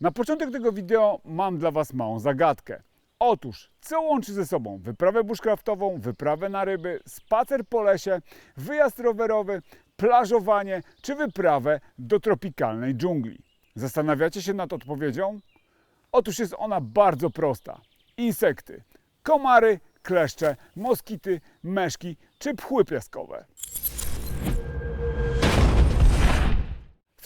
Na początek tego wideo mam dla Was małą zagadkę. Otóż, co łączy ze sobą wyprawę bushcraftową, wyprawę na ryby, spacer po lesie, wyjazd rowerowy, plażowanie czy wyprawę do tropikalnej dżungli? Zastanawiacie się nad odpowiedzią? Otóż jest ona bardzo prosta. Insekty. Komary, kleszcze, moskity, meszki czy pchły piaskowe.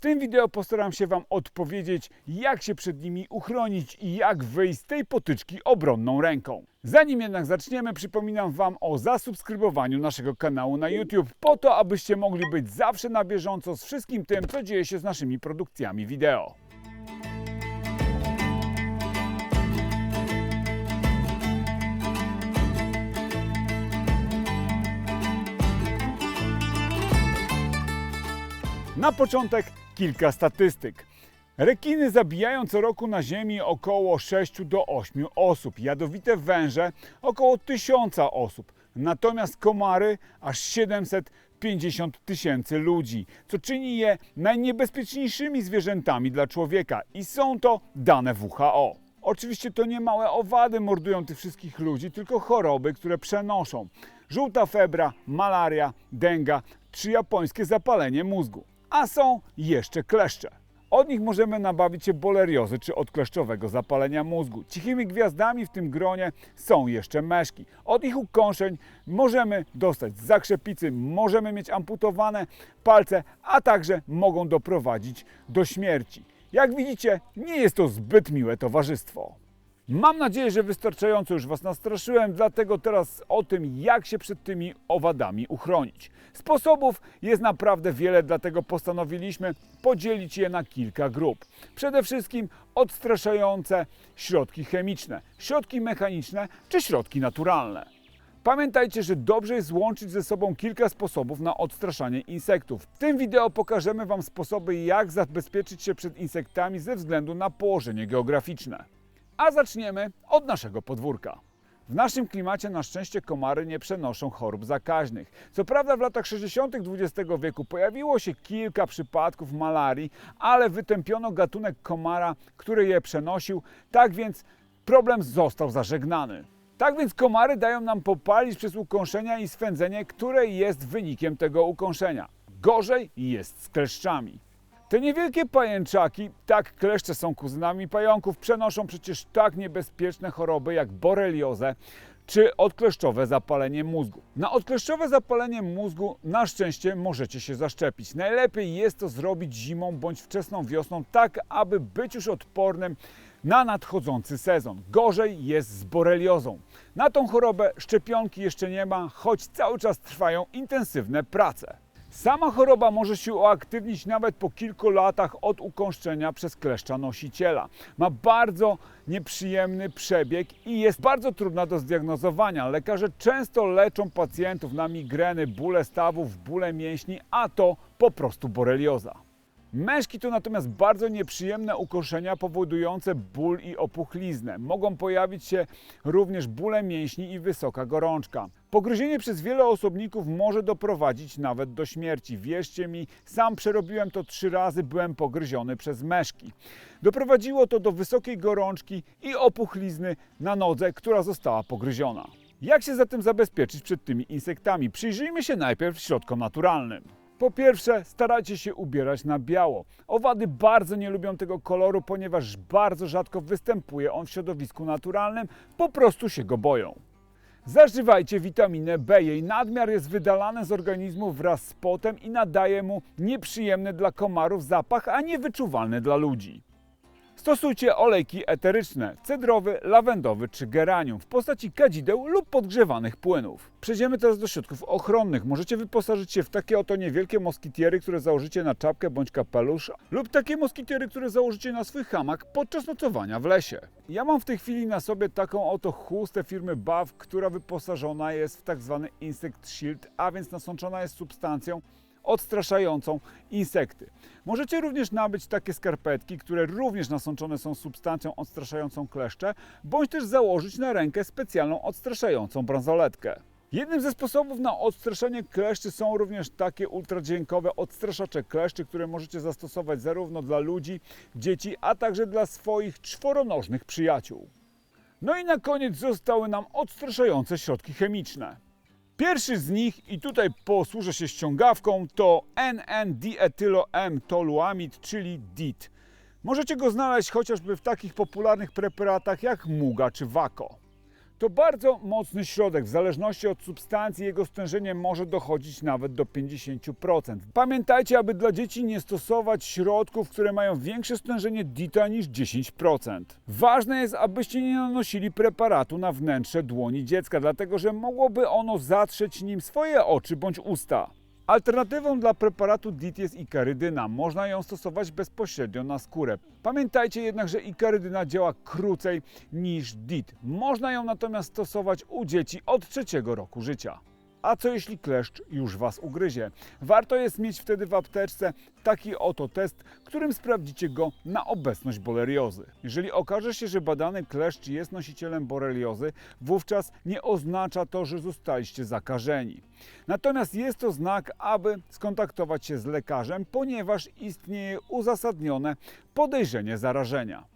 Tym wideo postaram się Wam odpowiedzieć, jak się przed nimi uchronić i jak wyjść z tej potyczki obronną ręką. Zanim jednak zaczniemy, przypominam Wam o zasubskrybowaniu naszego kanału na YouTube, po to, abyście mogli być zawsze na bieżąco z wszystkim tym, co dzieje się z naszymi produkcjami wideo. Na początek kilka statystyk. Rekiny zabijają co roku na Ziemi około 6 do 8 osób, jadowite węże około 1000 osób, natomiast komary aż 750 tysięcy ludzi, co czyni je najniebezpieczniejszymi zwierzętami dla człowieka i są to dane WHO. Oczywiście to nie małe owady mordują tych wszystkich ludzi, tylko choroby, które przenoszą. Żółta febra, malaria, denga czy japońskie zapalenie mózgu. A są jeszcze kleszcze. Od nich możemy nabawić się boleriozy czy odkleszczowego zapalenia mózgu. Cichymi gwiazdami w tym gronie są jeszcze meszki. Od ich ukąszeń możemy dostać zakrzepicy, możemy mieć amputowane palce, a także mogą doprowadzić do śmierci. Jak widzicie, nie jest to zbyt miłe towarzystwo. Mam nadzieję, że wystarczająco już Was nastraszyłem, dlatego teraz o tym, jak się przed tymi owadami uchronić. Sposobów jest naprawdę wiele, dlatego postanowiliśmy podzielić je na kilka grup. Przede wszystkim odstraszające środki chemiczne, środki mechaniczne czy środki naturalne. Pamiętajcie, że dobrze jest łączyć ze sobą kilka sposobów na odstraszanie insektów. W tym wideo pokażemy Wam sposoby, jak zabezpieczyć się przed insektami ze względu na położenie geograficzne. A zaczniemy od naszego podwórka. W naszym klimacie na szczęście komary nie przenoszą chorób zakaźnych. Co prawda w latach 60. XX wieku pojawiło się kilka przypadków malarii, ale wytępiono gatunek komara, który je przenosił, tak więc problem został zażegnany. Tak więc komary dają nam popalić przez ukąszenia i swędzenie, które jest wynikiem tego ukąszenia. Gorzej jest z kleszczami. Te niewielkie pajęczaki, tak kleszcze są kuzynami pająków, przenoszą przecież tak niebezpieczne choroby jak boreliozę czy odkleszczowe zapalenie mózgu. Na odkleszczowe zapalenie mózgu na szczęście możecie się zaszczepić. Najlepiej jest to zrobić zimą bądź wczesną wiosną, tak aby być już odpornym na nadchodzący sezon. Gorzej jest z boreliozą. Na tą chorobę szczepionki jeszcze nie ma, choć cały czas trwają intensywne prace. Sama choroba może się uaktywnić nawet po kilku latach od ukąszczenia przez kleszcza nosiciela. Ma bardzo nieprzyjemny przebieg i jest bardzo trudna do zdiagnozowania. Lekarze często leczą pacjentów na migreny, bóle stawów, bóle mięśni, a to po prostu borelioza. Meszki to natomiast bardzo nieprzyjemne ukoszenia powodujące ból i opuchliznę. Mogą pojawić się również bóle mięśni i wysoka gorączka. Pogryzienie przez wiele osobników może doprowadzić nawet do śmierci. Wierzcie mi, sam przerobiłem to trzy razy, byłem pogryziony przez meszki. Doprowadziło to do wysokiej gorączki i opuchlizny na nodze, która została pogryziona. Jak się zatem zabezpieczyć przed tymi insektami? Przyjrzyjmy się najpierw środkom naturalnym. Po pierwsze, starajcie się ubierać na biało. Owady bardzo nie lubią tego koloru, ponieważ bardzo rzadko występuje on w środowisku naturalnym, po prostu się go boją. Zażywajcie witaminę B. Jej nadmiar jest wydalany z organizmu wraz z potem i nadaje mu nieprzyjemny dla komarów zapach, a niewyczuwalny dla ludzi. Stosujcie olejki eteryczne, cedrowy, lawendowy czy geranium w postaci kadzideł lub podgrzewanych płynów. Przejdziemy teraz do środków ochronnych. Możecie wyposażyć się w takie oto niewielkie moskitiery, które założycie na czapkę bądź kapelusz, lub takie moskitiery, które założycie na swój hamak podczas nocowania w lesie. Ja mam w tej chwili na sobie taką oto chustę firmy BAW, która wyposażona jest w tak zwany Insect Shield, a więc nasączona jest substancją, odstraszającą insekty. Możecie również nabyć takie skarpetki, które również nasączone są substancją odstraszającą kleszcze, bądź też założyć na rękę specjalną odstraszającą bransoletkę. Jednym ze sposobów na odstraszanie kleszczy są również takie ultradźwiękowe odstraszacze kleszczy, które możecie zastosować zarówno dla ludzi, dzieci, a także dla swoich czworonożnych przyjaciół. No i na koniec zostały nam odstraszające środki chemiczne. Pierwszy z nich, i tutaj posłużę się ściągawką, to NN-dietylo-M-toluamid, czyli DIT. Możecie go znaleźć chociażby w takich popularnych preparatach jak Muga czy Wako. To bardzo mocny środek, w zależności od substancji jego stężenie może dochodzić nawet do 50%. Pamiętajcie, aby dla dzieci nie stosować środków, które mają większe stężenie DITA niż 10%. Ważne jest, abyście nie nanosili preparatu na wnętrze dłoni dziecka, dlatego że mogłoby ono zatrzeć nim swoje oczy bądź usta. Alternatywą dla preparatu DIT jest ikarydyna. Można ją stosować bezpośrednio na skórę. Pamiętajcie jednak, że ikarydyna działa krócej niż DIT. Można ją natomiast stosować u dzieci od trzeciego roku życia. A co jeśli kleszcz już Was ugryzie? Warto jest mieć wtedy w apteczce taki oto test, którym sprawdzicie go na obecność boreliozy. Jeżeli okaże się, że badany kleszcz jest nosicielem boreliozy, wówczas nie oznacza to, że zostaliście zakażeni. Natomiast jest to znak, aby skontaktować się z lekarzem, ponieważ istnieje uzasadnione podejrzenie zarażenia.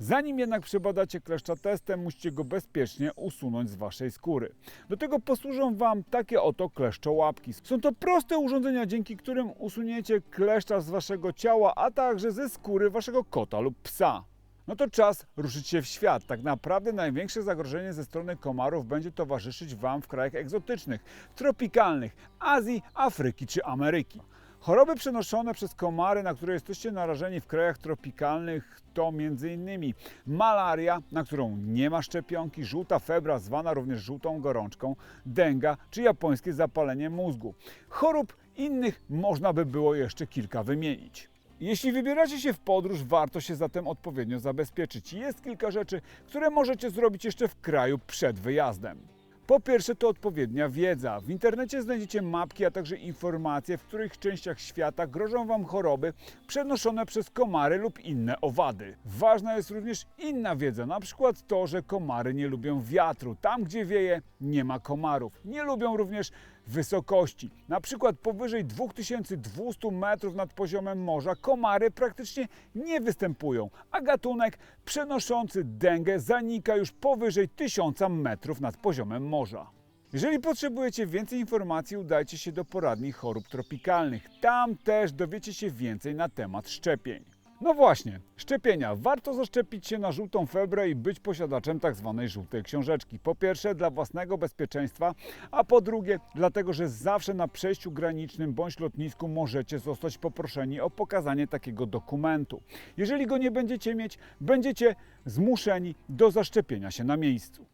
Zanim jednak przebadacie kleszcza testem, musicie go bezpiecznie usunąć z waszej skóry. Do tego posłużą wam takie oto kleszczołapki. Są to proste urządzenia, dzięki którym usuniecie kleszcza z waszego ciała, a także ze skóry waszego kota lub psa. No to czas ruszyć się w świat. Tak naprawdę największe zagrożenie ze strony komarów będzie towarzyszyć Wam w krajach egzotycznych, tropikalnych, Azji, Afryki czy Ameryki. Choroby przenoszone przez komary, na które jesteście narażeni w krajach tropikalnych, to m.in. malaria, na którą nie ma szczepionki, żółta febra, zwana również żółtą gorączką, denga czy japońskie zapalenie mózgu. Chorób innych można by było jeszcze kilka wymienić. Jeśli wybieracie się w podróż, warto się zatem odpowiednio zabezpieczyć. Jest kilka rzeczy, które możecie zrobić jeszcze w kraju przed wyjazdem. Po pierwsze to odpowiednia wiedza. W internecie znajdziecie mapki, a także informacje, w których częściach świata grożą Wam choroby przenoszone przez komary lub inne owady. Ważna jest również inna wiedza, na przykład to, że komary nie lubią wiatru. Tam, gdzie wieje, nie ma komarów. Nie lubią również wysokości. Na przykład powyżej 2200 metrów nad poziomem morza komary praktycznie nie występują, a gatunek przenoszący dęgę zanika już powyżej 1000 metrów nad poziomem morza. Jeżeli potrzebujecie więcej informacji, udajcie się do poradni chorób tropikalnych. Tam też dowiecie się więcej na temat szczepień. No właśnie, szczepienia. Warto zaszczepić się na żółtą febrę i być posiadaczem tzw. żółtej książeczki. Po pierwsze dla własnego bezpieczeństwa, a po drugie dlatego, że zawsze na przejściu granicznym bądź lotnisku możecie zostać poproszeni o pokazanie takiego dokumentu. Jeżeli go nie będziecie mieć, będziecie zmuszeni do zaszczepienia się na miejscu.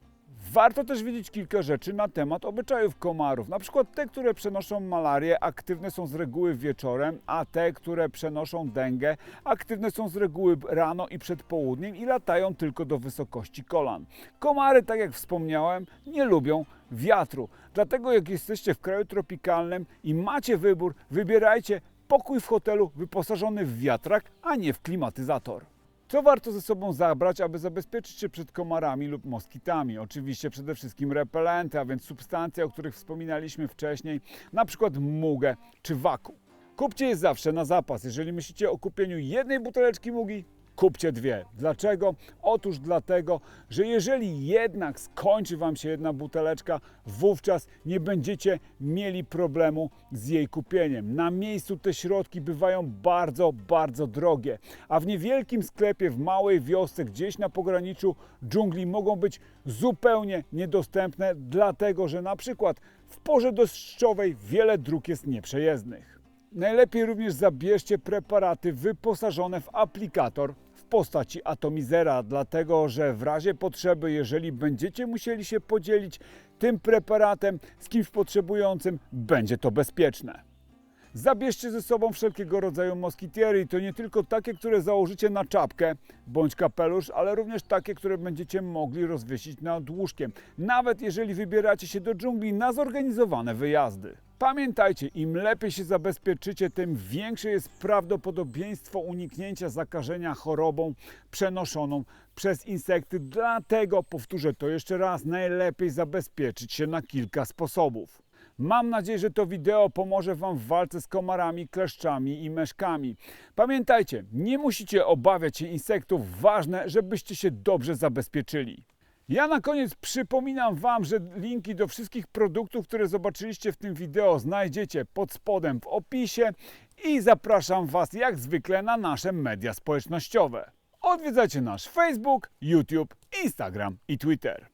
Warto też wiedzieć kilka rzeczy na temat obyczajów komarów. Na przykład te, które przenoszą malarię, aktywne są z reguły wieczorem, a te, które przenoszą dęgę, aktywne są z reguły rano i przed południem i latają tylko do wysokości kolan. Komary, tak jak wspomniałem, nie lubią wiatru. Dlatego jak jesteście w kraju tropikalnym i macie wybór, wybierajcie pokój w hotelu wyposażony w wiatrak, a nie w klimatyzator. Co warto ze sobą zabrać, aby zabezpieczyć się przed komarami lub moskitami? Oczywiście przede wszystkim repelenty, a więc substancje, o których wspominaliśmy wcześniej, na przykład mugę czy waku. Kupcie je zawsze na zapas. Jeżeli myślicie o kupieniu jednej buteleczki mugi, kupcie dwie. Dlaczego? Otóż dlatego, że jeżeli jednak skończy Wam się jedna buteleczka, wówczas nie będziecie mieli problemu z jej kupieniem. Na miejscu te środki bywają bardzo, bardzo drogie, a w niewielkim sklepie, w małej wiosce, gdzieś na pograniczu dżungli mogą być zupełnie niedostępne, dlatego że na przykład w porze deszczowej wiele dróg jest nieprzejezdnych. Najlepiej również zabierzcie preparaty wyposażone w aplikator postaci atomizera, dlatego że w razie potrzeby, jeżeli będziecie musieli się podzielić tym preparatem z kimś potrzebującym, będzie to bezpieczne. Zabierzcie ze sobą wszelkiego rodzaju moskitiery i to nie tylko takie, które założycie na czapkę bądź kapelusz, ale również takie, które będziecie mogli rozwiesić nad łóżkiem, nawet jeżeli wybieracie się do dżungli na zorganizowane wyjazdy. Pamiętajcie, im lepiej się zabezpieczycie, tym większe jest prawdopodobieństwo uniknięcia zakażenia chorobą przenoszoną przez insekty. Dlatego, powtórzę to jeszcze raz, najlepiej zabezpieczyć się na kilka sposobów. Mam nadzieję, że to wideo pomoże Wam w walce z komarami, kleszczami i meszkami. Pamiętajcie, nie musicie obawiać się insektów, ważne, żebyście się dobrze zabezpieczyli. Ja na koniec przypominam Wam, że linki do wszystkich produktów, które zobaczyliście w tym wideo znajdziecie pod spodem w opisie i zapraszam Was jak zwykle na nasze media społecznościowe. Odwiedzajcie nasz Facebook, YouTube, Instagram i Twitter.